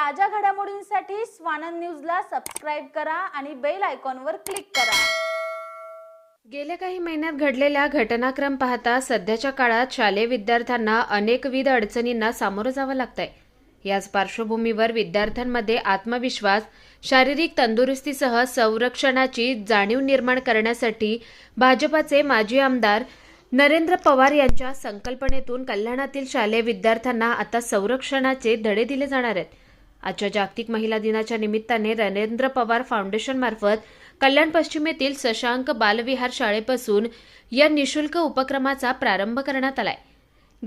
ताज्या घडामोडींसाठी स्वानंद न्यूजला सबस्क्राईब करा आणि बेल आयकॉनवर क्लिक करा. गेल्या काही महिन्यात घडलेल्या घटनाक्रम पाहता सध्याच्या काळात शालेय विद्यार्थ्यांना अनेकविध अडचणींना सामोरं जावं लागतंय. याच पार्श्वभूमीवर विद्यार्थ्यांमध्ये आत्मविश्वास शारीरिक तंदुरुस्तीसह संरक्षणाची जाणीव निर्माण करण्यासाठी भाजपाचे माजी आमदार नरेंद्र पवार यांच्या संकल्पनेतून कल्याणातील शालेय विद्यार्थ्यांना आता संरक्षणाचे धडे दिले जाणार आहेत. आजच्या जागतिक महिला दिनाच्या निमित्ताने नरेंद्र पवार फाउंडेशनमार्फत कल्याण पश्चिमेतील सशांक बालविहार शाळेपासून या निशुल्क उपक्रमाचा प्रारंभ करण्यात आलाय.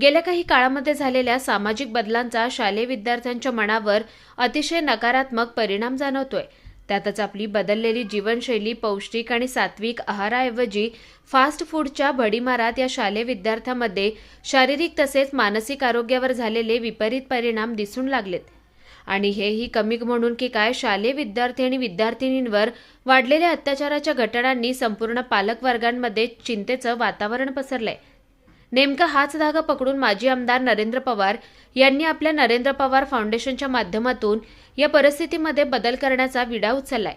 गेल्या काही काळामध्ये झालेल्या सामाजिक बदलांचा शालेय विद्यार्थ्यांच्या मनावर अतिशय नकारात्मक परिणाम जाणवतोय. त्यातच आपली बदललेली जीवनशैली पौष्टिक आणि सात्विक आहाराऐवजी फास्ट फूडच्या भडीमारात या शालेय विद्यार्थ्यांमध्ये शारीरिक तसेच मानसिक आरोग्यावर झालेले विपरीत परिणाम दिसून लागलेत. आणि हेही कमी म्हणून की काय शालेय विद्यार्थी आणि विद्यार्थिनींवर वाढलेल्या अत्याचाराच्या घटनांनी संपूर्ण पालक वर्गांमध्ये चिंतेचं वातावरण पसरलंय. नेमका हाच धागा पकडून माजी आमदार नरेंद्र पवार यांनी आपल्या नरेंद्र पवार फाउंडेशनच्या माध्यमातून या परिस्थितीमध्ये बदल करण्याचा विडा उचललाय.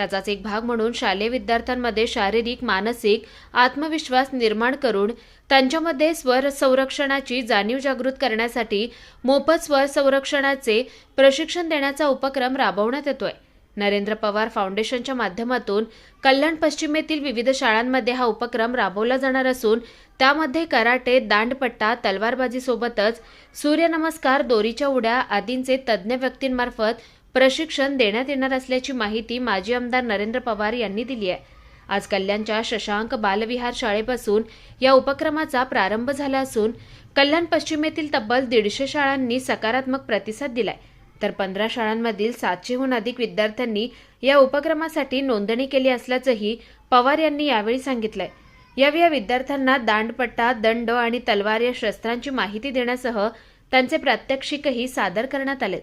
त्याचाच एक भाग म्हणून शालेय विद्यार्थ्यांमध्ये शारीरिक मानसिक आत्मविश्वास निर्माण करून त्यांच्यामध्ये स्वर संरक्षणाची जाणीव जागृत करण्यासाठी मोफत स्वर संरक्षणाचे प्रशिक्षण देण्याचा उपक्रम राबवण्यात येतोय. नरेंद्र पवार फाउंडेशनच्या माध्यमातून कल्याण पश्चिमेतील विविध शाळांमध्ये हा उपक्रम राबवला जाणार असून त्यामध्ये कराटे दांडपट्टा तलवारबाजी सोबतच सूर्यनमस्कार दोरीच्या उड्या आदींचे तज्ज्ञ व्यक्तींमार्फत प्रशिक्षण देण्यात येणार असल्याची माहिती माजी आमदार नरेंद्र पवार यांनी दिली आहे. आज कल्याणच्या शशांक बालविहार शाळेपासून या उपक्रमाचा प्रारंभ झाला असून कल्याण पश्चिमेतील तब्बल दीडशे शाळांनी सकारात्मक प्रतिसाद दिलाय. तर पंधरा शाळांमधील सातशेहून अधिक विद्यार्थ्यांनी या उपक्रमासाठी नोंदणी केली असल्याचंही पवार यांनी यावेळी सांगितलंय. यावेळी या विद्यार्थ्यांना दांडपट्टा दंड आणि तलवार या शस्त्रांची माहिती देण्यासह त्यांचे प्रात्यक्षिकही सादर करण्यात आलेत.